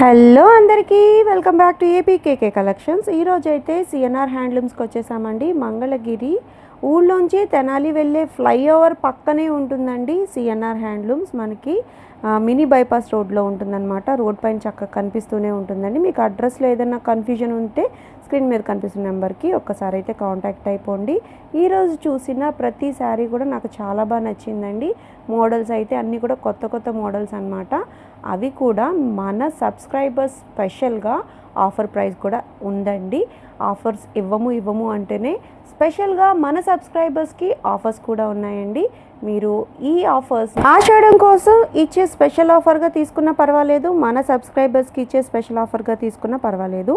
Hello అందరికీ welcome back to APKK Collections. ఈరోజు అయితే సిఎన్ఆర్ హ్యాండ్లూమ్స్కి వచ్చేసామండి. మంగళగిరి ఊళ్ళోంచి తెనాలి వెళ్ళే ఫ్లైఓవర్ పక్కనే ఉంటుందండి సిఎన్ఆర్ హ్యాండ్లూమ్స్ మనకి. మినీ బైపాస్ రోడ్లో ఉంటుందన్నమాట. రోడ్ పైన చక్కగా కనిపిస్తూనే ఉంటుందండి. మీకు అడ్రస్లో ఏదైనా కన్ఫ్యూజన్ ఉంటే స్క్రీన్ మీద కనిపిస్తున్న నెంబర్కి ఒక్కసారి అయితే కాంటాక్ట్ అయిపోండి. ఈరోజు చూసిన ప్రతి శారీ కూడా నాకు చాలా బాగా నచ్చిందండి. మోడల్స్ అయితే అన్నీ కూడా కొత్త కొత్త మోడల్స్ అనమాట అవి కూడా మన సబ్స్క్రైబర్స్ స్పెషల్గా ఆఫర్ ప్రైస్ కూడా ఉందండి. ఆఫర్స్ ఇవ్వము ఇవ్వము అంటేనే స్పెషల్గా మన సబ్స్క్రైబర్స్కి ఆఫర్స్ కూడా ఉన్నాయండి. మీరు ఈ ఆఫర్స్ ఆషాఢం కోసం ఇచ్చే స్పెషల్ ఆఫర్గా తీసుకున్నా పర్వాలేదు మన సబ్స్క్రైబర్స్కి ఇచ్చే స్పెషల్ ఆఫర్గా తీసుకున్నా పర్వాలేదు.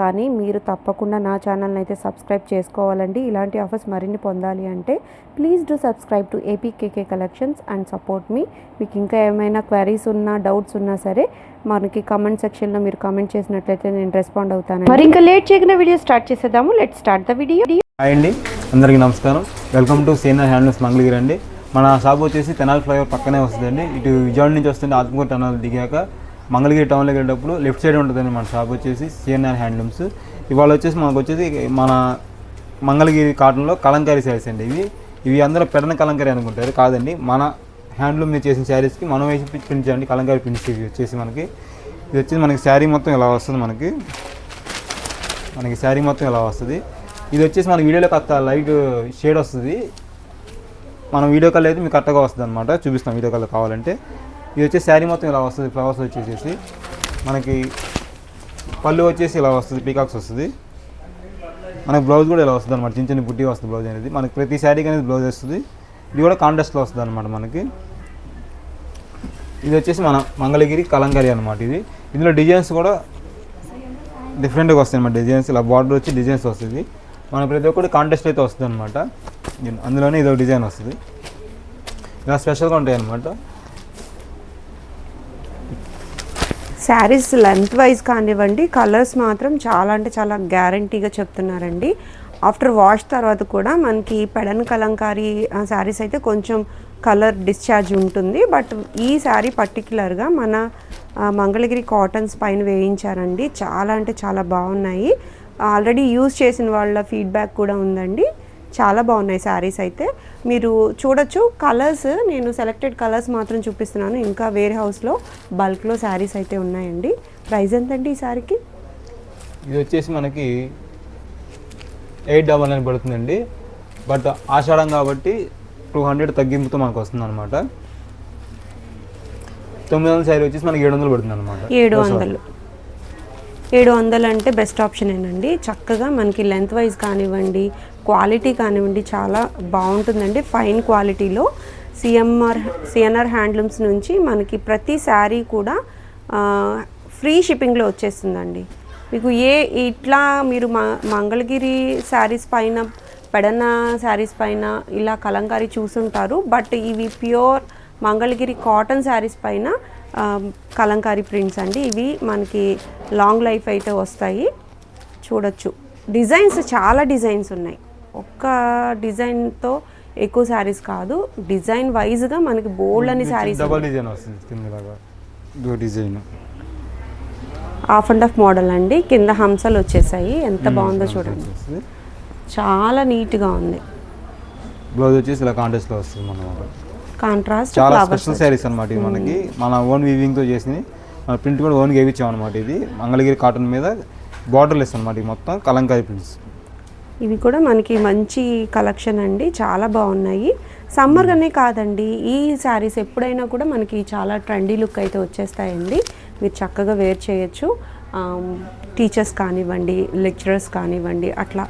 కానీ మీరు తప్పకుండా నా ఛానల్ని అయితే సబ్స్క్రైబ్ చేసుకోవాలండి. ఇలాంటి ఆఫర్స్ మరిన్ని పొందాలి అంటే please do subscribe to APKK Collections and support మీ. మీకు ఇంకా ఏమైనా క్వైరీస్ ఉన్నా డౌట్స్ ఉన్నా సరే మనకి కామెంట్ సెక్షన్లో మీరు కామెంట్ చేసినట్లయితే నేను రెస్పాండ్ అవుతాను మరి ఇంకా లేట్ చేయకుండా వీడియో స్టార్ట్ చేసేద్దాము. Let start the video. Hi అండి. అందరికీ నమస్కారం. Welcome to Senior Handlooms Mangalagiri అండి. మన షాప్ వచ్చేసి తెనాలి ఫ్లైఓవర్ పక్కనే వస్తుందండి. ఇటు విజయవాడ నుంచి వస్తుంది ఆత్మకూరు టనల్ దిగాక మంగళగిరి టౌన్లోకి వెళ్ళేటప్పుడు లెఫ్ట్ సైడ్ ఉంటుందండి మన షాప్ వచ్చేసి సిఎన్ఆర్ హ్యాండ్లూమ్స్. ఇవాళ వచ్చేసి మనకు వచ్చేసి మన మంగళగిరి కాటన్లో కలంకారీ శారీస్ అండి ఇవి. ఇవి అందరూ పెడన కలంకారీ అనుకుంటారు. కాదండి మన హ్యాండ్లూమ్ మీద చేసిన శారీస్కి మనం వేసి ప్రింట్ చేయండి కలంకారీ ప్రింట్స్ ఇవి వచ్చేసి మనకి. ఇది వచ్చేసి మనకి శారీ మొత్తం ఇలా వస్తుంది మనకి? మనకి శారీ మొత్తం ఇలా వస్తుంది? ఇది వచ్చేసి మన వీడియోలో కాస్త లైట్ షేడ్ వస్తుంది. మనం వీడియో కాల్ అయితే మీకు కరెక్ట్గా వస్తుంది అనమాట చూపిస్తాం వీడియో కాల్ కావాలంటే. ఇది వచ్చేసి శారీ మొత్తం ఇలా వస్తుంది ఫ్లవర్స్ వచ్చేసేసి. మనకి పళ్ళు వచ్చేసి ఇలా వస్తుంది పీకాక్స్ వస్తుంది. మనకి బ్లౌజ్ కూడా ఇలా వస్తుంది అనమాట చిన్న చిన్న బుట్టి వస్తుంది బ్లౌజ్ అనేది. మనకి ప్రతి శారీకి అనేది బ్లౌజ్ వస్తుంది. ఇది కూడా కాంట్రాస్ట్లో వస్తుంది అనమాట మనకి. ఇది వచ్చేసి మన మంగళగిరి కలంకారీ అనమాట ఇది. ఇందులో డిజైన్స్ కూడా డిఫరెంట్గా వస్తాయి అనమాట డిజైన్స్ ఇలా బార్డర్ వచ్చి డిజైన్స్ వస్తుంది. మన ప్రతి ఒక్కటి కాంటెస్ట్ అయితే వస్తుంది అనమాట అందులోనే ఇదో డిజైన్ వస్తుంది. ఇలా స్పెషల్గా ఉంటాయి అనమాట శారీస్ లెంత్ వైజ్ కానివ్వండి కలర్స్ మాత్రం చాలా అంటే చాలా గ్యారంటీగా చెప్తున్నారండి. ఆఫ్టర్ వాష్ తర్వాత కూడా మనకి పెడన్ కలంకారీ శారీస్ అయితే కొంచెం కలర్ డిశ్చార్జ్ ఉంటుంది. బట్ ఈ శారీ పర్టికులర్గా మన మంగళగిరి కాటన్స్ పైన వేయించారండి. చాలా అంటే చాలా బాగున్నాయి. ఆల్రెడీ యూజ్ చేసిన వాళ్ళ ఫీడ్బ్యాక్ కూడా ఉందండి. చాలా బాగున్నాయి శారీస్ అయితే. మీరు చూడొచ్చు కలర్స్ నేను సెలెక్టెడ్ కలర్స్ మాత్రం చూపిస్తున్నాను. ఇంకా వేరే హౌస్లో బల్క్లో శారీస్ అయితే ఉన్నాయండి. ప్రైస్ ఎంతండి ఈ శారీకి? ఇది వచ్చేసి మనకి ఎయిట్ డబల్ నైన్ పడుతుందండి. బట్ ఆషాఢం కాబట్టి టూ హండ్రెడ్ తగ్గింపుతో మనకు వస్తుంది అనమాట తొమ్మిది వందల శారీ వచ్చేసి మనకి ఏడు వందలు పడుతుంది అనమాట ఏడు వందలు. ఏడు వందలు అంటే బెస్ట్ ఆప్షనేనండి చక్కగా మనకి లెంత్ వైజ్ కానివ్వండి క్వాలిటీ కానివ్వండి చాలా బాగుంటుందండి. ఫైన్ క్వాలిటీలో సిఎంఆర్ సిఎన్ఆర్ హ్యాండ్లూమ్స్ నుంచి మనకి ప్రతి శారీ కూడా ఫ్రీ షిప్పింగ్లో వచ్చేస్తుందండి. మీకు ఏ ఇట్లా మీరు మ మంగళగిరి శారీస్ పైన పెడన శారీస్ పైన ఇలా కలంకారీ చూసుంటారు. బట్ ఇవి ప్యూర్ మంగళగిరి కాటన్ శారీస్ పైన కలంకారీ ప్రింట్స్ అండి. ఇవి మనకి లాంగ్ లైఫ్ అయితే వస్తాయి. చూడొచ్చు. డిజైన్స్ చాలా డిజైన్స్ ఉన్నాయి. ఒక్క డిజైన్తో ఎక్కువ శారీస్ కాదు. డిజైన్ వైజ్గా మనకి బోల్డ్ అని శారీస్ డబల్ డిజైన్ వస్తుంది. కిందలాగా ఇదో design. Half and half model అండి. కింద హంసలు వచ్చేసాయి. ఎంత బాగుందో చూడండి. చాలా నీట్గా ఉంది. బ్లౌజ్ వచ్చేసి ఇలా కాంటెస్ట్లో వస్తుంది మన కాంట్రాస్ట్ చాలా స్పెషల్ శారీస్ అనమాట ఇవి మనకి. మన ఓన్ వీవింగ్తో చేసింది మన ప్రింట్ కూడా ఓన్గా వేయించాం అనమాట ఇది మంగళగిరి కాటన్ మీద బార్డర్లెస్ అనమాట ఇది మొత్తం కలంకారీ ప్రింట్స్ ఇవి కూడా మనకి మంచి కలెక్షన్ అండి. చాలా బాగున్నాయి. సమ్మర్ అనే కాదండి. ఈ శారీస్ ఎప్పుడైనా కూడా మనకి చాలా ట్రెండీ లుక్ అయితే వచ్చేస్తాయండి. మీరు చక్కగా వేర్ చేయొచ్చు. టీచర్స్ కానివ్వండి లెక్చరర్స్ కానివ్వండి అట్లా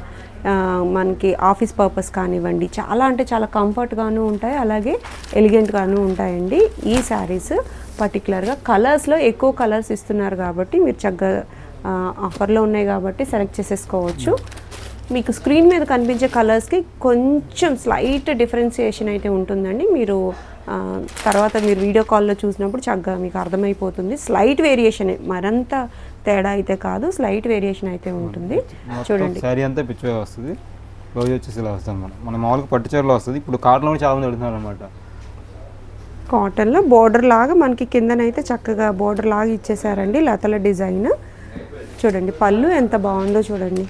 మనకి ఆఫీస్ పర్పస్ కానివ్వండి చాలా అంటే చాలా కంఫర్ట్గాను ఉంటాయి అలాగే ఎలిగెంట్గాను ఉంటాయండి. ఈ శారీస్ పర్టికులర్గా కలర్స్లో ఎక్కువ కలర్స్ ఇస్తున్నారు కాబట్టి మీరు చక్కగా ఆఫర్లో ఉన్నాయి కాబట్టి సెలెక్ట్ చేసేసుకోవచ్చు. మీకు స్క్రీన్ మీద కనిపించే కలర్స్కి కొంచెం స్లైట్ డిఫరెన్సియేషన్ అయితే ఉంటుందండి. మీరు తర్వాత మీరు వీడియో కాల్లో చూసినప్పుడు చక్కగా మీకు అర్థమైపోతుంది. స్లైట్ వేరియేషన్ మరంత తేడా అయితే కాదు స్లైట్ వేరియేషన్ అయితే ఉంటుంది. చూడండి. శారీ అంతా పిచ్చిగా వస్తుంది. బ్లౌజ్ వచ్చేసి ఇలా వస్తుంది అనమాట మన మామూలుగా పట్టు చీరలో వస్తుంది. ఇప్పుడు కాటన్లో చాలా మంది అడుగుతున్నారు అనమాట కాటన్లో బోర్డర్ లాగా మనకి కిందనైతే చక్కగా బోర్డర్ లాగా ఇచ్చేసారండి లతల డిజైన్. చూడండి పళ్ళు ఎంత బాగుందో చూడండి.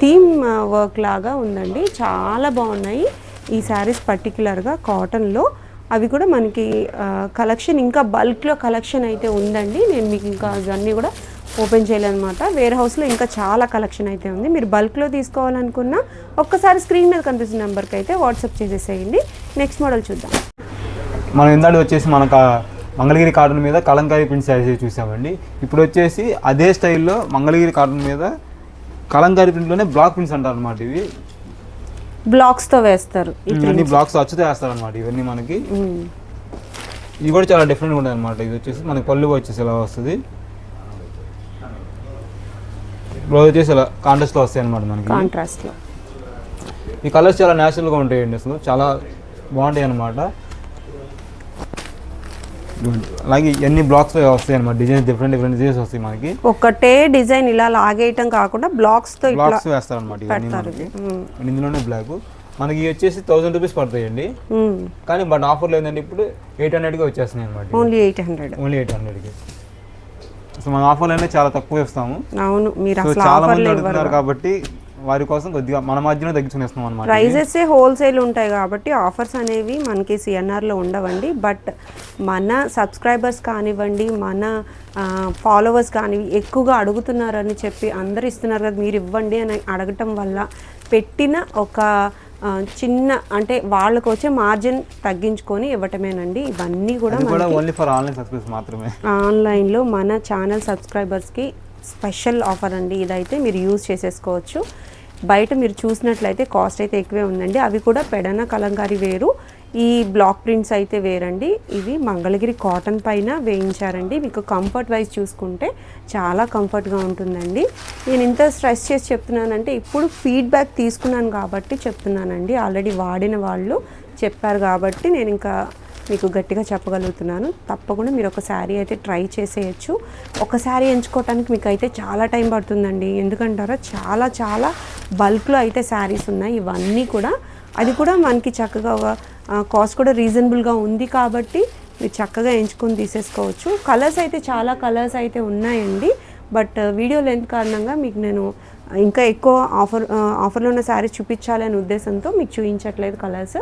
థీమ్ వర్క్ లాగా ఉందండి. చాలా బాగున్నాయి. ఈ శారీస్ పర్టికులర్గా కాటన్లో అవి కూడా మనకి కలెక్షన్ ఇంకా బల్క్లో కలెక్షన్ అయితే ఉందండి. నేను మీకు ఇంకా ఇవన్నీ కూడా ఓపెన్ చేయాలన్నమాట వేర్ హౌస్లో ఇంకా చాలా కలెక్షన్ అయితే ఉంది. మీరు బల్క్లో తీసుకోవాలనుకున్నా ఒక్కసారి స్క్రీన్ మీద కనిపిస్తున్న నెంబర్కి అయితే వాట్సాప్ చేసేసేయండి. నెక్స్ట్ మోడల్ చూద్దాం. మనం ఇందాడు వచ్చేసి మనకు మంగళగిరి కాటన్ మీద కలంకారీ ప్రింట్ శారీస్ చూసామండి. ఇప్పుడు వచ్చేసి అదే స్టైల్లో మంగళగిరి కాటన్ మీద కలంకారీ ప్రింట్లోనే బ్లాక్ ప్రింట్స్ అంటారు అనమాట ఇవి. బ్లాక్స్తో వేస్తారు అన్ని బ్లాక్స్ అచ్చుతో వేస్తారు అనమాట ఇవన్నీ మనకి. ఇవి కూడా చాలా డిఫరెంట్గా ఉంటాయి అనమాట ఇది వచ్చేసి మనకి పళ్ళు వచ్చేసి ఇలా వస్తుంది? బ్లౌజ్ వచ్చేసి ఇలా కాంట్రాస్ట్లో వస్తాయి అనమాట మనకి. కాంట్రాస్ట్లో. ఈ కలర్స్ చాలా న్యాచురల్గా ఉంటాయండి అసలు. చాలా బాగుంటాయి అనమాట అలాగే ఎన్ని బ్లాక్స్ వస్తాయి అనమాట డిజైన్స్ డిఫరెంట్ డిఫరెంట్ డిజైన్స్ వస్తాయి మనకి. ఒకటే డిజైన్ ఇలా లాగేయటం కాకుండా బ్లాక్స్తో ఇట్లా బ్లాక్స్ వేస్తారు అనమాట. ఇందులోనే బ్లాక్ మనకి వచ్చేసి థౌసండ్ రూపీస్ పడతాయండి. కానీ బట్ ఆఫర్లో ఏంటంటే ఇప్పుడు ఎయిట్ హండ్రెడ్కి వచ్చేస్తున్నాయి అనమాట only eight hundred only eight హండ్రెడ్కి సో మన ఆఫర్లు అనేది చాలా తక్కువ ఇస్తాము. అవును మీరు అసలు చాలా మంది అడుగుతున్నారు కాబట్టి వారి కోసం కొద్దిగా మన మధ్యలో తగ్గించుకునేస్తున్నాం అనమాట ప్రైజెస్ హోల్సేల్ ఉంటాయి కాబట్టి ఆఫర్స్ అనేవి మనకి సిఎన్ఆర్లో ఉండవండి. బట్ మన సబ్స్క్రైబర్స్ కానివ్వండి మన ఫాలోవర్స్ కానివి ఎక్కువగా అడుగుతున్నారని చెప్పి అందరు ఇస్తున్నారు కదా మీరు ఇవ్వండి అని అడగటం వల్ల పెట్టిన ఒక చిన్న అంటే వాళ్ళకు వచ్చే మార్జిన్ తగ్గించుకొని ఇవ్వటమేనండి. ఇవన్నీ కూడా ఓన్లీ ఫర్ ఆన్లైన్ మాత్రమే. ఆన్లైన్లో మన ఛానల్ సబ్స్క్రైబర్స్కి స్పెషల్ ఆఫర్ అండి. ఇదైతే మీరు యూజ్ చేసేసుకోవచ్చు. బయట మీరు చూసినట్లయితే కాస్ట్ అయితే ఎక్కువే ఉందండి. అవి కూడా పెడన కలంకారీ వేరు. ఈ బ్లాక్ ప్రింట్స్ అయితే వేరండి. ఇవి మంగళగిరి కాటన్ పైన వేయించారండి. మీకు కంఫర్ట్ వైజ్ చూసుకుంటే చాలా కంఫర్ట్గా ఉంటుందండి. నేను ఇంత స్ట్రెస్ చేసి చెప్తున్నానంటే ఇప్పుడు ఫీడ్బ్యాక్ తీసుకున్నాను కాబట్టి చెప్తున్నానండి. ఆల్రెడీ వాడిన వాళ్ళు చెప్పారు కాబట్టి నేను ఇంకా మీకు గట్టిగా చెప్పగలుగుతున్నాను. తప్పకుండా మీరు ఒక శారీ అయితే ట్రై చేసేయచ్చు. ఒక శారీ ఎంచుకోవటానికి మీకు అయితే చాలా టైం పడుతుందండి. ఎందుకంటారా? చాలా చాలా బల్క్లో అయితే శారీస్ ఉన్నాయి. ఇవన్నీ కూడా అది కూడా మనకి చక్కగా కాస్ట్ కూడా రీజనబుల్గా ఉంది కాబట్టి మీరు చక్కగా ఎంచుకొని తీసేసుకోవచ్చు. కలర్స్ అయితే చాలా కలర్స్ అయితే ఉన్నాయండి. బట్ వీడియో లెంత్ కారణంగా మీకు నేను uh, ఇంకా ఎక్కువ ఆఫర్ ఆఫర్లో uh, ఉన్న శారీస్ చూపించాలనే ఉద్దేశంతో మీకు చూపించట్లేదు కలర్స్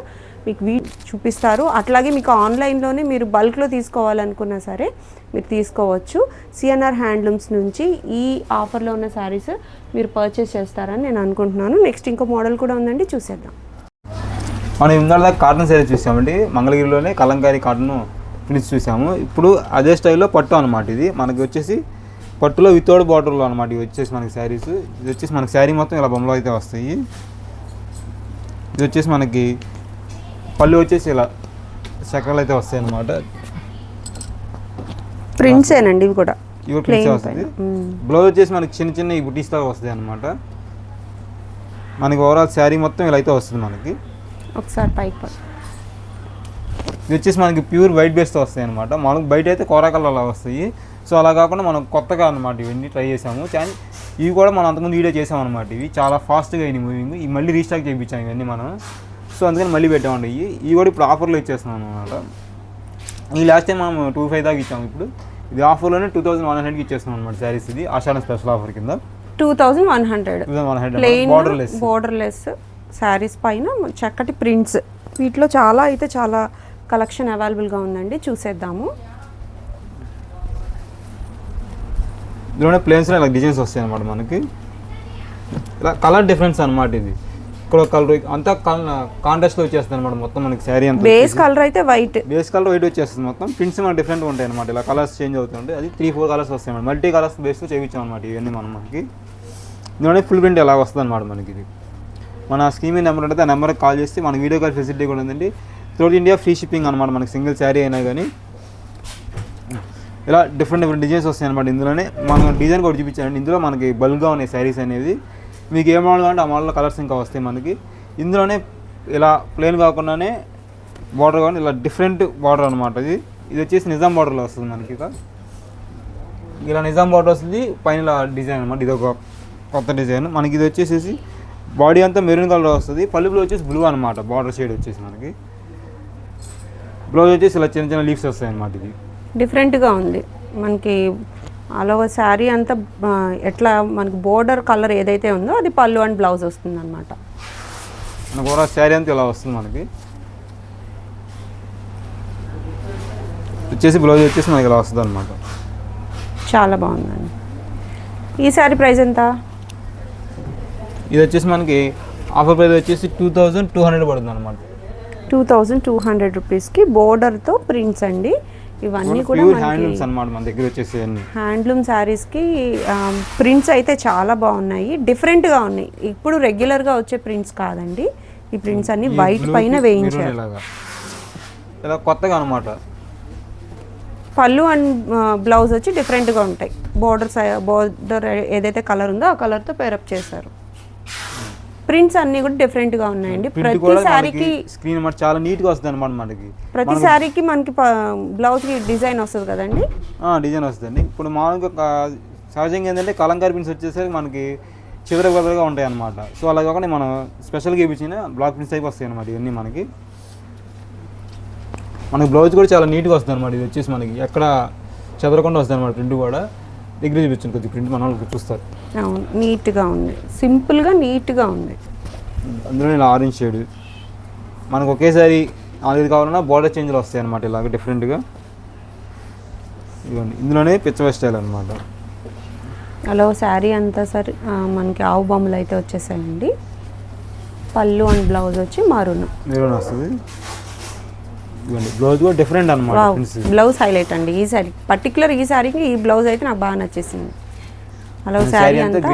మీకు వీ చూపిస్తారు. అట్లాగే మీకు ఆన్లైన్లోనే మీరు బల్క్లో తీసుకోవాలనుకున్నా సరే మీరు తీసుకోవచ్చు. సిఎన్ఆర్ హ్యాండ్లూమ్స్ నుంచి ఈ ఆఫర్లో ఉన్న శారీస్ మీరు పర్చేస్ చేస్తారని నేను అనుకుంటున్నాను. నెక్స్ట్ ఇంకో మోడల్ కూడా ఉందండి. చూసేద్దాం. మనం ఇందాక కాటన్ శారీ చూసామండి మంగళగిరిలోనే కలంకారీ కాటన్ ప్రింట్స్ చూసాము. ఇప్పుడు అదే స్టైల్లో పట్టు అనమాట ఇది. మనకి వచ్చేసి పట్టులో వితౌట్ బార్డర్లో అనమాట ఇవి వచ్చేసి మనకి శారీస్. ఇది వచ్చేసి మనకి శారీ మొత్తం ఇలా బొమ్మలో అయితే వస్తాయి. ఇది వచ్చేసి మనకి పళ్ళు వచ్చేసి ఇలా చక్రాలు అయితే వస్తాయి అనమాట ప్రింట్సేనండి ఇవి కూడా? ఇవి ప్రింట్స్ వస్తుంది. బ్లౌజ్ వచ్చేసి మనకి చిన్న చిన్న ఈ బుటీస్ లాగా వస్తాయి అనమాట మనకి ఓవరాల్ శారీ మొత్తం ఇలా అయితే వస్తుంది మనకి. ఒకసారి పైకి పట్టు. ఇది వచ్చేసి మనకి ప్యూర్ వైట్ బేస్తో వస్తాయి అనమాట మనకు బయట అయితే కోరా కలర్ అలా వస్తాయి. సో అలా కాకుండా మనం కొత్తగా అనమాట ఇవన్నీ ట్రై చేసాము కానీ ఇవి కూడా మనం అంతకుముందు వీడియో చేసాం అనమాట ఇవి. చాలా ఫాస్ట్గా అయినాయి మూవింగ్. ఇవి మళ్ళీ రీస్టాక్ చేయించాం ఇవన్నీ మనం. సో అందుకని మళ్ళీ పెట్టామండి. ఇవి ఇవి కూడా ఇప్పుడు ఆఫర్లో ఇచ్చేస్తున్నాం అనమాట ఈ లాస్ట్ టైం మనం టూ ఫైవ్ దాకా ఇచ్చాము ఇప్పుడు. ఇది ఆఫర్లోనే టూ థౌసండ్ వన్ హండ్రెడ్కి ఇచ్చేస్తున్నాం అనమాట శారీస్ ఇది. ఆషాఢ స్పెషల్ ఆఫర్ కింద. Two thousand one hundred. Thousand one hundred borderless borderless saris పైన చక్కటి ప్రింట్స్. వీటిలో చాలా అయితే చాలా కలెక్షన్ అవైలబుల్గా ఉందండి. చూసేద్దాము. ఇందులోనే ప్లేన్స్లో ఇలా డిజైన్స్ వస్తాయి అనమాట మనకి. ఇలా కలర్ డిఫరెన్స్ అనమాట ఇది. ఇక్కడ కలర్ అంతా కాంట్రాస్ట్లో వచ్చేస్తుంది అనమాట మొత్తం మనకి శారీ అంతా బేస్ కలర్ అయితే వైట్ బేస్ కలర్ వైట్ వచ్చేస్తుంది మొత్తం. ప్రింట్స్ మనకి డిఫరెంట్గా ఉంటాయి అనమాట ఇలా కలర్స్ చేంజ్ అవుతుంటాయి అది త్రీ ఫోర్ కలర్స్ వస్తాయి మల్టీ కలర్స్ బేస్తో చేయించాం అనమాట ఇవన్నీ మనం మనకి. ఇందులోనే ఫుల్ ప్రింట్ ఎలా వస్తుంది అనమాట మనకి ఇది. మన స్కీమ్ నెంబర్ ఉంటుంది ఆ నెంబర్కి కాల్ చేస్తే మన వీడియో కాల్ ఫెసిలిటీ కూడా ఉందండి. త్రూట్ ఇండియా ఫ్రీ షిప్పింగ్ అనమాట మనకి సింగిల్ శారీ అయినా కానీ. ఇలా డిఫరెంట్ డిఫరెంట్ డిజైన్స్ వస్తాయి అనమాట ఇందులోనే. మనం డిజైన్ కూడా చూపించానండి. ఇందులో మనకి బల్గా ఉన్నాయి శారీస్ అనేది మీకు ఏ మోడల్ కావాలంటే ఆ మోడల్ కలర్స్ ఇంకా వస్తాయి మనకి. ఇందులోనే ఇలా ప్లెయిన్ కాకుండానే బార్డర్ కానీ ఇలా డిఫరెంట్ బార్డర్ అనమాట ఇది. ఇది వచ్చేసి నిజాం బార్డర్లో వస్తుంది మనకి ఇక. ఇలా నిజాం బార్డర్ వస్తుంది. పైన ఇలా డిజైన్ అనమాట ఇది ఒక కొత్త డిజైన్ మనకి ఇది వచ్చేసేసి బాడీ అంతా మెరూన్ కలర్ వస్తుంది. పలుపులో వచ్చేసి బ్లూ అనమాట బార్డర్ షేడ్ వచ్చేసి మనకి. బ్లౌజ్ వచ్చేసి ఇలా చిన్న చిన్న లీవ్స్ వస్తాయి అన్నమాట ఇది డిఫరెంట్గా ఉంది. మనకి ఆల్ ఓవర్ శారీ అంతా ఎట్లా మనకి బోర్డర్ కలర్ ఏదైతే ఉందో అది పళ్ళు అండ్ బ్లౌజ్ వస్తుంది అనమాట మనకు ఓవరాల్ శారీ అంతా ఇలా వస్తుంది మనకి. వచ్చేసి బ్లౌజ్ వచ్చేసి మనకి ఇలా వస్తుంది అనమాట చాలా బాగుందండి. ఈ శారీ ప్రైస్ ఎంత? ఇది వచ్చేసి మనకి ఆఫర్ ప్రైస్ వచ్చేసి టూ థౌజండ్ టూ హండ్రెడ్ పడుతుంది అనమాట టూ థౌజండ్ టూ హండ్రెడ్ రూపీస్కి బోర్డర్తో ప్రింట్స్ అండి. ఇవన్నీ కూడా హ్యాండ్లూమ్స్ అనమాట మన దగ్గర వచ్చేసి అన్ని. హ్యాండ్లూమ్ శారీస్కి ప్రింట్స్ అయితే చాలా బాగున్నాయి. డిఫరెంట్గా ఉన్నాయి. ఇప్పుడు రెగ్యులర్గా వచ్చే ప్రింట్స్ కాదండి. ఈ ప్రింట్స్ అన్ని వైట్ పైన వేయించారు. ఇలా కొత్తగా అనమాట పళ్ళు అండ్ బ్లౌజ్ వచ్చి డిఫరెంట్గా ఉంటాయి. బోర్డర్ బోర్డర్ ఏదైతే కలర్ ఉందో ఆ కలర్తో పేరప్ చేశారు. ప్రింట్స్ అన్నీ కూడా డిఫరెంట్గా ఉన్నాయండి. ప్రింట్ ప్రతి స్క్రీన్ అనమాట చాలా నీట్గా వస్తుంది అనమాట మనకి. ప్రతి శారీకి మనకి బ్లౌజ్కి డిజైన్ వస్తుంది కదండి? డిజైన్ వస్తుందండి. ఇప్పుడు మామూలుగా ఒక- సహజంగా ఏంటంటే కలంకారీ ప్రింట్స్ వచ్చేసరికి మనకి చివరి బదులుగా ఉంటాయి అనమాట సో అలా కాకుండా మనం స్పెషల్గా ఇప్పించిన బ్లాక్ ప్రింట్స్ అయిపోయి వస్తాయి అనమాట ఇవన్నీ మనకి. మనకి బ్లౌజ్ కూడా చాలా నీట్గా వస్తుంది అనమాట ఇది వచ్చేసి మనకి ఎక్కడ చెదరకుండా వస్తుంది అనమాట ప్రింట్ కూడా. దగ్గర చూపించాను కొద్ది ప్రింట్ మన వాళ్ళకి చూస్తారు. అవును నీట్గా ఉంది. సింపుల్గా నీట్గా ఉంది. అందులో ఇలా ఆరెంజ్ షేడ్. మనకు ఒకేసారి నాలుగు కావాలన్నా బార్డర్ చేంజ్లు వస్తాయి అనమాట ఇలాగ డిఫరెంట్గా ఇదిగోండి ఇందులోనే పిచ్చవ స్టైల్ అనమాట అలా శారీ అంతా సరే మనకి ఆవు బొమ్మలు అయితే వచ్చేసాయండి. పళ్ళు అండ్ బ్లౌజ్ వచ్చి మరూన్. మెరూన్ వస్తుంది. బ్లౌజ్ కూడా డిఫరెంట్ అనమాట బ్లౌజ్ హైలైట్ అండి. ఈ శారీ పర్టికులర్ ఈ శారీకి ఈ బ్లౌజ్ అయితే నాకు బాగా నచ్చేసింది. అలా శారీ శారీ అంతా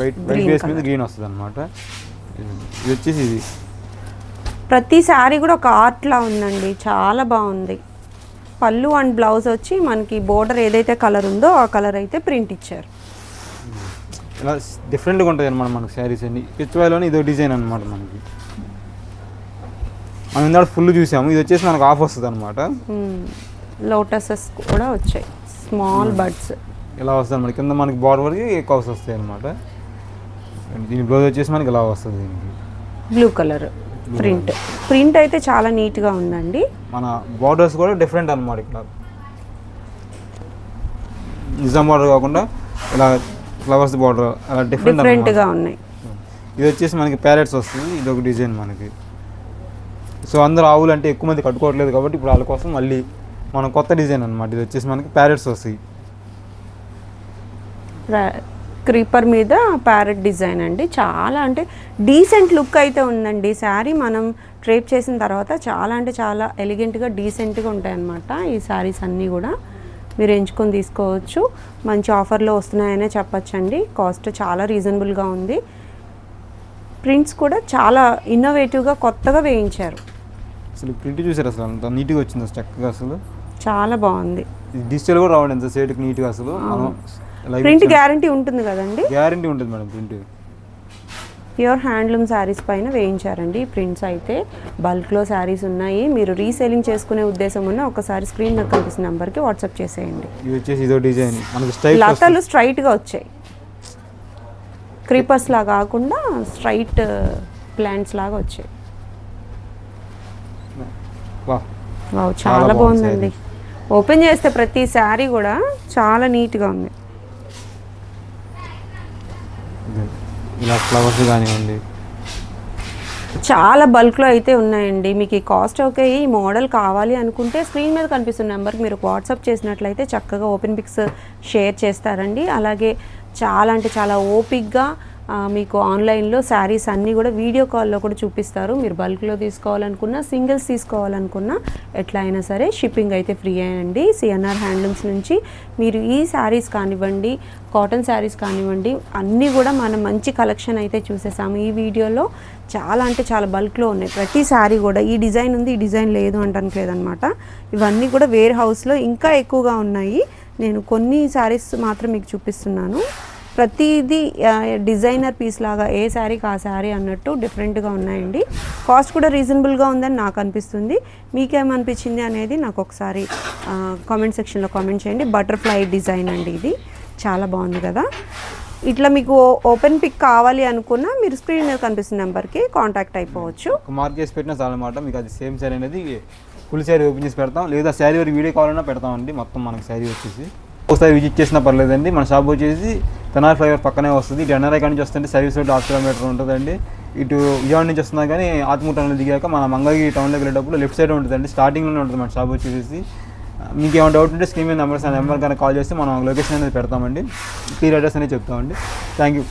వైట్ బేస్ మీద గ్రీన్ వస్తుంది అనమాట ఇది వచ్చేసి ఇది. ప్రతి శారీ కూడా ఒక ఆర్ట్ లా ఉందండి. చాలా బాగుంది. పళ్ళు అండ్ బ్లౌజ్ వచ్చి మనకి బోర్డర్ ఏదైతే కలర్ ఉందో ఆ కలర్ అయితే ప్రింట్ ఇచ్చారు. ఇలా డిఫరెంట్గా ఉంటుంది అనమాట మనకి శారీస్ అన్ని. పిచ్వాయిలోనే ఇదో డిజైన్ అనమాట మనకి. మనం ఇందాక ఫుల్ చూసాము. ఇది వచ్చేసి మనకు ఆఫ్ వస్తుంది అనమాట లోటసెస్ కూడా వచ్చాయి. స్మాల్ బర్డ్స్ ఇలా వస్తుంది మనకి కింద మనకి బార్డర్ వరకు ఎక్కువ వస్తాయి అనమాట దీని బ్లౌజ్ వచ్చేసి మనకి ఇలా వస్తుంది దీనికి. బ్లూ కలర్ ప్రింట్ ప్రింట్ అయితే చాలా నీట్గా ఉందండి. మన బార్డర్స్ కూడా డిఫరెంట్ అనమాట ఇక్కడ. నిజాం బార్డర్ కాకుండా ఇలా ఫ్లవర్స్ బార్డర్ అలా డిఫరెంట్ డిఫరెంట్గా ఉన్నాయి. ఇది వచ్చేసి మనకి ప్యారెట్స్ వస్తుంది. ఇది ఒక డిజైన్ మనకి. సో అందరూ ఆవులు అంటే ఎక్కువ మంది కట్టుకోవట్లేదు కాబట్టి ఇప్పుడు వాళ్ళ కోసం మళ్ళీ మన కొత్త డిజైన్ అనమాట ఇది వచ్చేసి మనకి ప్యారెట్స్ వస్తాయి క్రీపర్ మీద ప్యారెట్ డిజైన్ అండి. చాలా అంటే డీసెంట్ లుక్ అయితే ఉందండి. శారీ మనం ట్రేప్ చేసిన తర్వాత చాలా అంటే చాలా ఎలిగెంట్గా డీసెంట్గా ఉంటాయన్నమాట ఈ శారీస్ అన్నీ కూడా. మీరు ఎంచుకొని తీసుకోవచ్చు. మంచి ఆఫర్లో వస్తున్నాయనే చెప్పచ్చండి. కాస్ట్ చాలా రీజనబుల్గా ఉంది. ప్రింట్స్ కూడా చాలా ఇన్నోవేటివ్గా కొత్తగా వేయించారు. అసలు ప్రింట్ చూసారు అసలు అంత నీట్గా వచ్చింది అసలు చక్కగా అసలు. చాలా బాగుంది. డిజిటల్ కూడా రావండి ఎంత సేటుకి నీట్గా అసలు. ప్రింట్ గ్యారంటీ ఉంటుంది కదండి? గ్యారంటీ ఉంటుంది madam print pure handloom saris పైన వేయించారండి. ఈ ప్రింట్స్ అయితే బల్క్లో శారీస్ ఉన్నాయి. మీరు రీసేలింగ్ చేసుకునే ఉద్దేశం ఉన్న ఒకసారి స్క్రీన్ నాకు కనిపిస్తున్న నెంబర్కి వాట్సాప్ చేసేయండి. ఇది వచ్చేసి ఇదో డిజైన్ మనకి స్టైల్ లతలు స్ట్రైట్గా వచ్చాయి. క్రీపర్స్ లా కాకుండా స్ట్రైట్ ప్లాంట్స్ లాగా వచ్చాయి. చాలా చాలా బాగుంది బాగుందండి. ఓపెన్ చేస్తే ప్రతి శారీ కూడా చాలా నీట్గా ఉంది. ఇలా ఫ్లవర్స్ కానివ్వండి. చాలా బల్క్లో అయితే ఉన్నాయండి. మీకు ఈ కాస్ట్ ఓకే ఈ మోడల్ కావాలి అనుకుంటే స్క్రీన్ మీద కనిపిస్తున్న నెంబర్కి మీరు వాట్సాప్ చేసినట్లయితే చక్కగా ఓపెన్ పిక్స్ షేర్ చేస్తారండి. అలాగే చాలా అంటే చాలా ఓపిక్గా మీకు ఆన్లైన్లో శారీస్ అన్నీ కూడా వీడియో కాల్లో కూడా చూపిస్తారు. మీరు బల్క్లో తీసుకోవాలనుకున్నా సింగిల్స్ తీసుకోవాలనుకున్నా ఎట్లా అయినా సరే షిప్పింగ్ అయితే ఫ్రీ అండి. సిఎన్ఆర్ హ్యాండ్లూమ్స్ నుంచి మీరు ఈ శారీస్ కానివ్వండి కాటన్ శారీస్ కానివ్వండి అన్నీ కూడా మనం మంచి కలెక్షన్ అయితే చూసేసాము. ఈ వీడియోలో చాలా అంటే చాలా బల్క్లో ఉన్నాయి. ప్రతి శారీ కూడా ఈ డిజైన్ ఉంది ఈ డిజైన్ లేదు అంటానికి లేదనమాట ఇవన్నీ కూడా వేర్ హౌస్లో ఇంకా ఎక్కువగా ఉన్నాయి. నేను కొన్ని శారీస్ మాత్రం మీకు చూపిస్తున్నాను. ప్రతిదీ డిజైనర్ పీస్ లాగా ఏ శారీకి ఆ శారీ అన్నట్టు డిఫరెంట్గా ఉన్నాయండి. కాస్ట్ కూడా రీజనబుల్గా ఉందని నాకు అనిపిస్తుంది. మీకేమనిపించింది అనేది నాకు ఒకసారి కామెంట్ సెక్షన్లో కామెంట్ చేయండి. బటర్ఫ్లై డిజైన్ అండి ఇది. చాలా బాగుంది కదా. ఇట్లా మీకు ఓపెన్ పిక్ కావాలి అనుకున్నా మీరు స్క్రీన్ మీద కనిపిస్తున్న నెంబర్కి కాంటాక్ట్ అయిపోవచ్చు. మార్క్ చేసి పెట్టినా అనమాట మీకు అది సేమ్ శారీ అనేది ఫుల్ శారీ ఓపెన్ చేసి పెడతాం. లేదా శారీ వరకు వీడియో కావాలన్నా పెడతామండి. మొత్తం మనకి శారీ వచ్చేసి. ఒకసారి విజిట్ చేసినా పర్లేదండి. మన షాప్ వచ్చేసి తెనాలి ఫ్లైఓవర్ పక్కనే వస్తుంది. ఇటు ఎన్ఆర్ఐ నుంచి వస్తుంటే సర్వీస్ రోడ్ హాఫ్ కిలోమీటర్ ఉంటుందండి. ఇటు విజయవాడ నుంచి వస్తున్నా కానీ ఆత్మూరు టౌన్లో దిగాక మన మంగళగిరి టౌన్లోకి వెళ్ళేటప్పుడు లెఫ్ట్ సైడ్ ఉంటుందండి. స్టార్టింగ్లోనే ఉంటుంది మన షాప్ వచ్చేసి. మీకు ఏమైనా డౌట్ ఉంటే స్క్రీన్ మీద నెంబర్స్ ఆ నెంబర్ కనుక కాల్ చేస్తే మనం లొకేషన్ అనేది పెడతామండి. క్లియర్ అడ్రస్ అనేది చెప్తామండి. Thank you